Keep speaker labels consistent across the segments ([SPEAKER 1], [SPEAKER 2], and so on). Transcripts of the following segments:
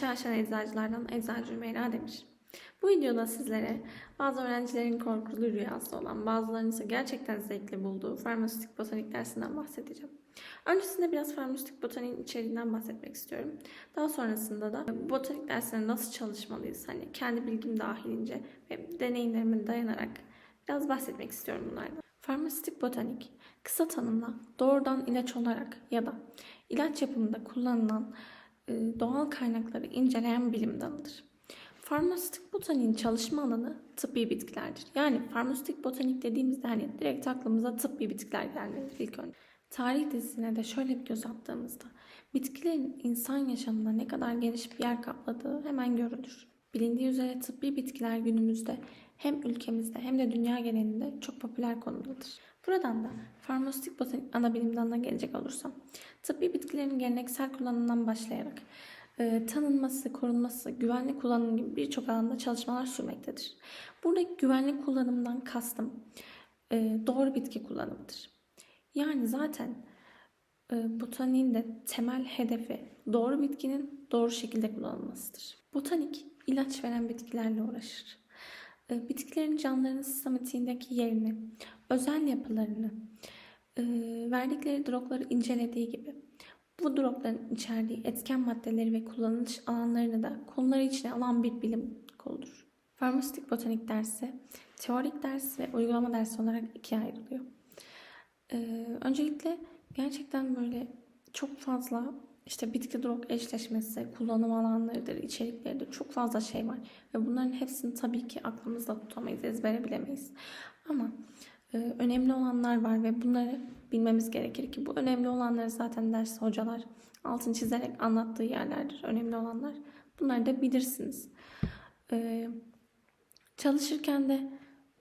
[SPEAKER 1] Başlayan Eczacılardan Eczacı Ümeyra Demir. Bu videoda sizlere bazı öğrencilerin korkulu rüyası olan, bazılarının ise gerçekten zevkli bulduğu farmasötik botanik dersinden bahsedeceğim. Öncesinde biraz farmasötik botaniğin içeriğinden bahsetmek istiyorum. Daha sonrasında da botanik dersine nasıl çalışmalıyız, hani kendi bilgim dahilince ve deneyimlerime dayanarak biraz bahsetmek istiyorum bunlardan. Farmasötik botanik, kısa tanımla doğrudan ilaç olarak ya da ilaç yapımında kullanılan doğal kaynakları inceleyen bilim dalıdır. Farmasötik botaniğin çalışma alanı tıbbi bitkilerdir. Yani farmasötik botanik dediğimizde hani direkt aklımıza tıbbi bitkiler gelmelidir ilk önce. Tarih dizisine de şöyle bir göz attığımızda bitkilerin insan yaşamında ne kadar geniş bir yer kapladığı hemen görülür. Bilindiği üzere tıbbi bitkiler günümüzde hem ülkemizde hem de dünya genelinde çok popüler konumdadır. Buradan da farmasötik botanik ana bilim dalına gelecek olursam, tıbbi bitkilerin geleneksel kullanımından başlayarak e, tanınması, korunması, güvenli kullanım gibi birçok alanda çalışmalar sürmektedir. Buradaki güvenli kullanımdan kastım e, doğru bitki kullanımıdır. Yani zaten e, botaniğin de temel hedefi doğru bitkinin doğru şekilde kullanılmasıdır. Botanik ilaç veren bitkilerle uğraşır. E, bitkilerin canlıların sistematiğindeki yerini, özel yapılarını, e, verdikleri drogları incelediği gibi bu dropların içerdiği etken maddeleri ve kullanılış alanlarını da konuları içine alan bir bilim koludur. Farmasötik botanik dersi, teorik ders ve uygulama dersi olarak ikiye ayrılıyor. Ee, öncelikle gerçekten böyle çok fazla işte bitki drog eşleşmesi, kullanım alanlarıdır, içerikleridir çok fazla şey var. Ve bunların hepsini tabii ki aklımızda tutamayız, ezbere bilemeyiz. Ama e, önemli olanlar var ve bunları bilmemiz gerekir ki bu önemli olanları zaten ders hocalar altın çizerek anlattığı yerlerdir. Önemli olanlar. Bunları da bilirsiniz. Ee, çalışırken de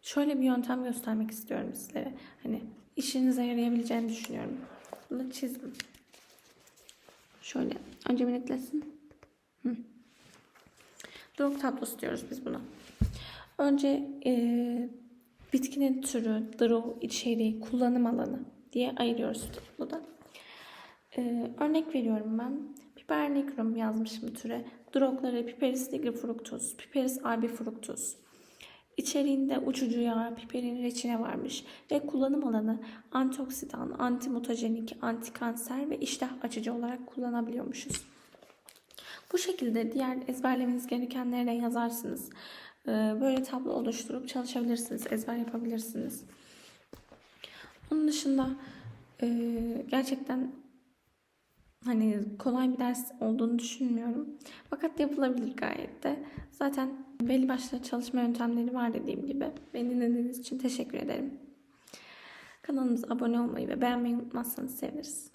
[SPEAKER 1] şöyle bir yöntem göstermek istiyorum sizlere. Hani işinize yarayabileceğini düşünüyorum. Bunu çizdim. Şöyle. Önce bir netlesin. Tablosu diyoruz biz buna. Önce e, bitkinin türü, drog içeriği, kullanım alanı diye ayırıyoruz tabloda. Ee, örnek veriyorum ben. Piper nigrum yazmışım türe. Drogları Piperis nigrifructus, Piperis albifructus. İçeriğinde uçucu yağ, piperin reçine varmış ve kullanım alanı antioksidan, antimutajenik, antikanser ve iştah açıcı olarak kullanabiliyormuşuz. Bu şekilde diğer ezberlemeniz gerekenleri de yazarsınız. Ee, böyle tablo oluşturup çalışabilirsiniz, ezber yapabilirsiniz. Onun dışında e, gerçekten hani kolay bir ders olduğunu düşünmüyorum. Fakat yapılabilir gayet de. Zaten belli başlı çalışma yöntemleri var dediğim gibi. Beni dinlediğiniz için teşekkür ederim. Kanalımıza abone olmayı ve beğenmeyi unutmazsanız seviniriz.